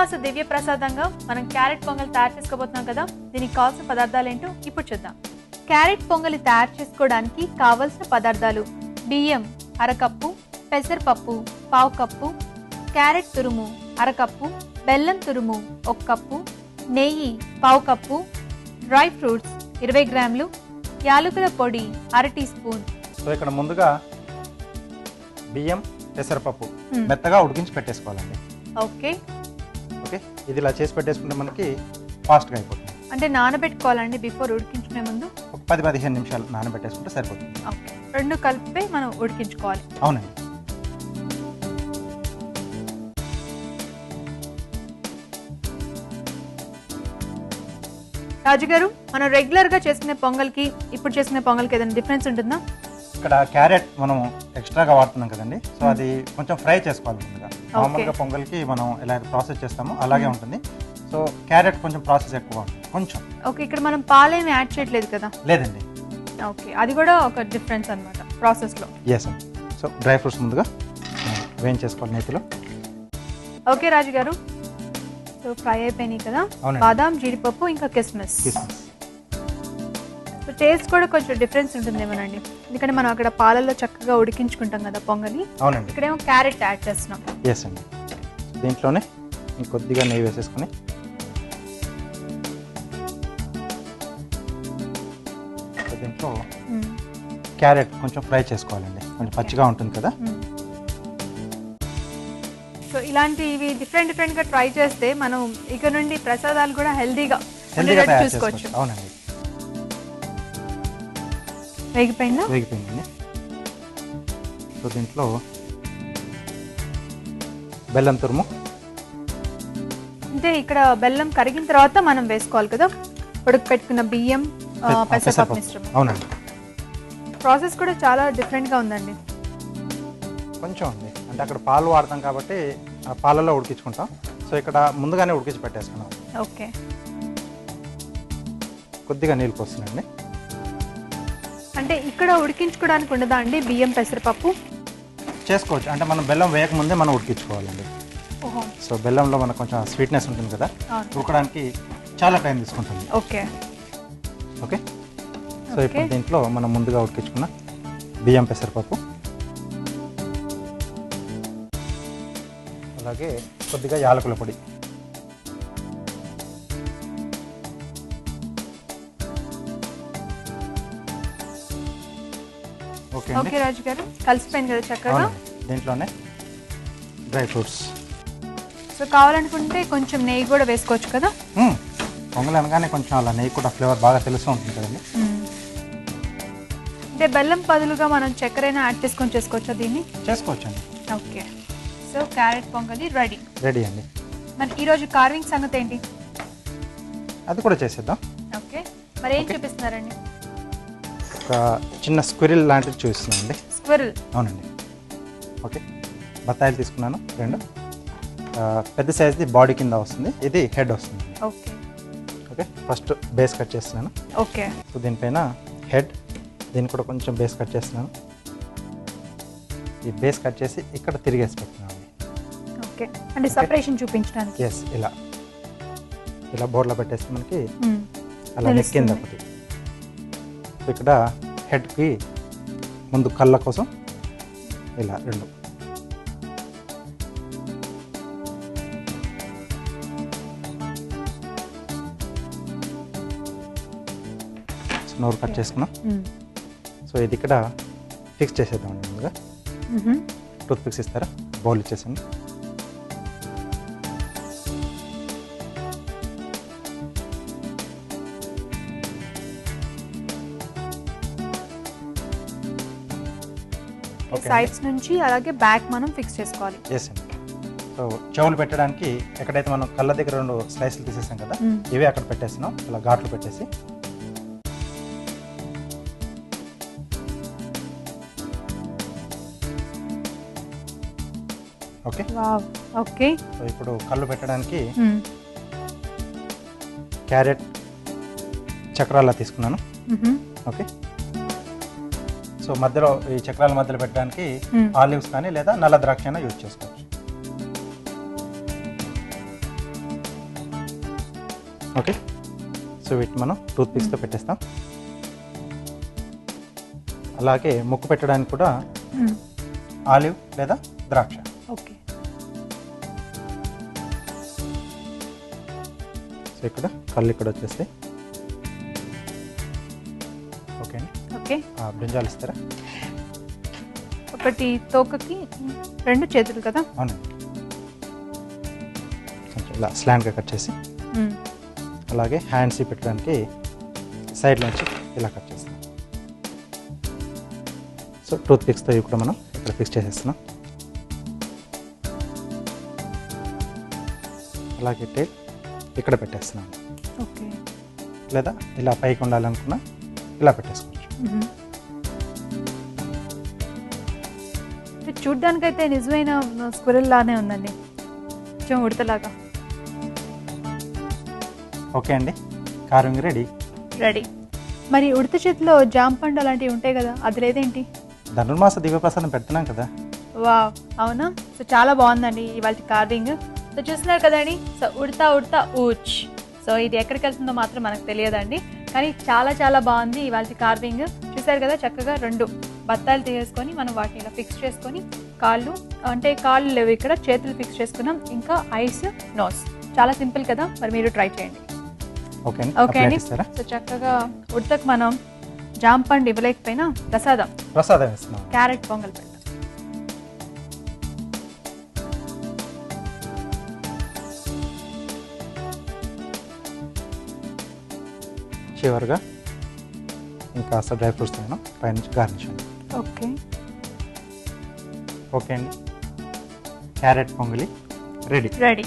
శ్రావణమాస దివ్య ప్రసాదంగా మనం క్యారెట్ పొంగల్ తయారు చేసుకోబోతున్నాం కదా. దీనికి కావాల్సిన పదార్థాలు ఏంటో ఇప్పుడు చూద్దాం. క్యారెట్ పొంగలి తయారు చేసుకోవడానికి కావలసిన పదార్థాలు బియ్యం అరకప్పు పెసరపప్పు పావు కప్పు క్యారెట్ తురుము అరకప్పు బెల్లం తురుము ఒక కప్పు నెయ్యి పావు కప్పు డ్రై ఫ్రూట్స్ ఇరవై గ్రాములు యాలకుల పొడి అర టీ స్పూన్. సో ఇక్కడ ముందుగా బియ్యం పెసరపప్పు. మెత్తగా ఉడికించి పెట్టేసుకోవాలండి. ఓకే. ఇది ఇలా చేసి పెట్టేసుకుంటే మనకి ఫాస్ట్గా అయిపోతుంది. అంటే నానబెట్టుకోవాలండి బిఫోర్ ఉడికించుకునే ముందు? ఒక పది పదిహేను నిమిషాలు నానబెట్టేసుకుంటే సరిపోతుంది. ఓకే. రెండు కలిపి మనం ఉడికించుకోవాలి. అవునండి. రాజుగారు మనం రెగ్యులర్గా చేసుకునే పొంగల్కి ఇప్పుడు చేసుకునే పొంగల్కి ఏదైనా డిఫరెన్స్ ఉంటుందా? ఇక్కడ క్యారెట్ మనం ఎక్స్ట్రాగా వాడుతున్నాం కదండి. సో అది కొంచెం ఫ్రై చేసుకోవాలి ముందుగా. మామూలుగా పొంగల్కి మనం ఎలా ప్రాసెస్ చేస్తామో అలాగే ఉంటుంది. సో క్యారెట్ కొంచెం ప్రాసెస్ ఎక్కువ. ఉంటుంది కొంచెం. ఓకే ఇక్కడ మనం పాలేమి యాడ్ చేయట్లేదు కదా? లేదండి. ఓకే అది కూడా ఒక డిఫరెన్స్ అనమాట ప్రాసెస్లో. ఎస్ సో డ్రై ఫ్రూట్స్ ముందుగా వేయించేసుకోవాలి నేతిలో. ఓకే రాజు గారు సో ఫ్రై అయిపోయినాయి కదా. బాదాం జీడిపప్పు ఇంకా కిస్మిస్. కిస్మిస్. సో టేస్ట్ కూడా కొంచెం డిఫరెన్స్ ఉంటుందేమోనండి. ఎందుకంటే మనం అక్కడ పాలల్లో చక్కగా ఉడికించుకుంటాం కదా పొంగలి అవునండి. ఇక్కడేమో క్యారెట్ యాడ్ చేస్తున్నాం. ఎస్ అండి. దీంట్లోనే ఇంకొద్దిగా నెయ్యి వేసేసుకొని. దీంట్లో. క్యారెట్ కొంచెం ఫ్రై చేసుకోవాలండి. కొంచెం పచ్చిగా ఉంటుంది కదా. సో ఇలాంటివి డిఫరెంట్ డిఫరెంట్గా ట్రై చేస్తే మనం ఇక నుండి ప్రసాదాలు కూడా హెల్దీగా హెల్దీగా చేసుకోవచ్చు. అవునండి. వేగిపోయిందా? వేగిపోయిందండి. సో దీంట్లో బెల్లం తురుము. అంటే ఇక్కడ బెల్లం కరిగిన తర్వాత మనం వేసుకోవాలి కదా? ఉడక పెట్టుకున్న బియ్యం పెసరపప్పు. మిశ్రమం. అవునండి. ప్రాసెస్ కూడా చాలా డిఫరెంట్గా ఉందండి. కొంచెం ఉంది. అంటే అక్కడ పాలు వాడతాం కాబట్టి ఆ పాలలో ఉడికించుకుంటాం. సో ఇక్కడ ముందుగానే ఉడికించి పెట్టేసుకున్నాం ఓకే. కొద్దిగా నీళ్ళు పోస్తున్నాండి అంటే ఇక్కడ ఉడికించుకోవడానికి ఉండదా అండి బియ్యం పెసరపప్పు? చేసుకోవచ్చు. అంటే మనం బెల్లం వేయకముందే మనం ఉడికించుకోవాలండి. ఓహో. సో బెల్లంలో మనకు కొంచెం స్వీట్నెస్ ఉంటుంది కదా అవును. ఉడకడానికి చాలా టైం తీసుకుంటుంది. ఓకే. ఓకే? సో. ఇప్పుడు దీంట్లో మనం ముందుగా ఉడికించుకున్న బియ్యం పెసరపప్పు. అలాగే కొద్దిగా యాలకుల పొడి. ఓకే అండి. ఓకే రాజు గారు కలిసిపోయింది కదా చక్కగా. దీంట్లోనే డ్రై ఫ్రూట్స్. సో కావాలనుకుంటే కొంచెం నెయ్యి కూడా వేసుకోవచ్చు కదా. పొంగల్ అనగానే కొంచెం అలా నెయ్యి కూడా ఫ్లేవర్ బాగా తెలుస్తూ ఉంటుంది కదండి. అంటే బెల్లం బదులుగా మనం చక్కెరైనా యాడ్ చేసుకొని చేసుకోవచ్చా దీన్ని? చేసుకోవచ్చండి. ఓకే. సో క్యారెట్ పొంగలి రెడీ. రెడీ అండి. మరి ఈరోజు కార్వింగ్ సంగతి ఏంటి? అది కూడా చేసేద్దాం. ఓకే. మరి ఏం చూపిస్తున్నారండి? ఒక చిన్న స్క్విరిల్ లాంటిది చూపిస్తున్నానండి స్క్విరల్? అవునండి. ఓకే. బత్తాయిలు తీసుకున్నాను రెండు. పెద్ద సైజ్ది బాడీ కింద వస్తుంది ఇది హెడ్ వస్తుంది. Okay. Okay. First base cut చేస్తున్నాను. ఓకే. సో దీనిపైన హెడ్ దీన్ని కూడా కొంచెం బేస్ కట్ చేస్తున్నాను. ఈ బేస్ కట్ చేసి ఇక్కడ తిరిగేసి పెడుతున్నాను ఓకే. అంటే సపరేషన్ చూపించడానికి? ఎస్ ఇలా. ఇలా బోర్లో పెట్టేస్తే మనకి. అలా నెక్కింది. ఒకటి. ఇక్కడ హెడ్కి ముందు కళ్ళ కోసం ఇలా రెండు. నోరు కట్ చేసుకున్నాం. మ్మ్. సో ఇది ఇక్కడ ఫిక్స్ చేసేద్దాం ముందుగా. మ్హూ. టూత్ పిక్స్ ఇస్తారా? బౌల్ ఇచ్చేసండి సైడ్స్ నుంచి అలాగే బ్యాక్ మనం ఫిక్స్ చేసుకోవాలి. ఎస్ సో చెవులు పెట్టడానికి ఎక్కడైతే మనం కళ్ళ దగ్గర రెండు స్లైస్లు తీసేసాం కదా మ్మ్. ఇవే అక్కడ పెట్టేస్తున్నాం. అలా ఘాట్లు పెట్టేసి. ఓకే ఓకే సో ఇప్పుడు కళ్ళు పెట్టడానికి మ్మ్. క్యారెట్ చక్రాల తీసుకున్నాను. ఓకే సో మధ్యలో ఈ చక్రాల మధ్యలో పెట్టడానికి మ్మ్. ఆలివ్స్ కానీ లేదా నల్ల ద్రాక్ష అయినా యూజ్ చేసుకోవచ్చు. ఓకే. సో వీటిని మనం టూత్ పిక్స్తో పెట్టేస్తాం. అలాగే ముక్కు పెట్టడానికి కూడా ఆలివ్ లేదా ద్రాక్ష. ఓకే. సో ఇక్కడ కళ్ళు ఇక్కడ వచ్చేస్తాయి. ఓకే. బ్రింజాలు ఇస్తారా? ఒకటి తోకకి రెండు చేతులు కదా? అవునండి కొంచెం ఇలా స్లాండ్గా కట్ చేసి. అలాగే హ్యాండ్స్ పెట్టడానికి సైడ్ నుంచి ఇలా కట్ చేస్తాం. సో టూత్ పిక్స్తో ఇవి కూడా మనం ఇక్కడ ఫిక్స్ చేసేస్తున్నాం. అలాగే టేల్ ఇక్కడ పెట్టేస్తున్నాం. ఓకే. లేదా ఇలా పైకి ఉండాలనుకున్నా ఇలా. ఇది చూడ్డానికైతే నిజమైన స్క్విరల్ లానే ఉందండి. కొంచెం ఉడతలాగా. ఓకే అండి. Carving ready. రెడీ. మరి ఉడత చేతిలో జామ పండు అలాంటివి ఉంటాయి కదా అది లేదేంటి? ధనుర్మాస దివ్యప్రసాదం పెడుతున్నాం కదా. వా అవునా? సో చాలా బాగుందండి ఇవాళ కార్వింగ్. సో చూస్తున్నారు కదండి? సో ఉడతా ఉడతా ఊచ్. సో ఇది ఎక్కడికి వెళ్తుందో మాత్రం మనకు తెలియదండి. కానీ చాలా చాలా బాగుంది ఇవాళ కార్వింగ్ చూసారు కదా చక్కగా రెండు బత్తాలు తీసేసుకొని మనం వాటిని ఇలా ఫిక్స్ చేసుకొని కాళ్ళు అంటే కాళ్ళు లేవు ఇక్కడ చేతులు ఫిక్స్ చేసుకున్నాం. ఇంకా ఐస్ నోస్ చాలా సింపుల్ కదా మరి మీరు ట్రై చేయండి. ఓకే అండి. ఓకే సో చక్కగా ఉడతకు మనం జామ పండు ఇవ్వలేకపోయినా ప్రసాదం. ప్రసాదం క్యారెట్ పొంగల్ చివరిగా ఇంకా డ్రై ఫ్రూట్స్ తిన్నాం పైనుంచి గార్నిష్ అండి ఓకే. ఓకే అండి. క్యారెట్ పొంగలి రెడీ. రెడీ.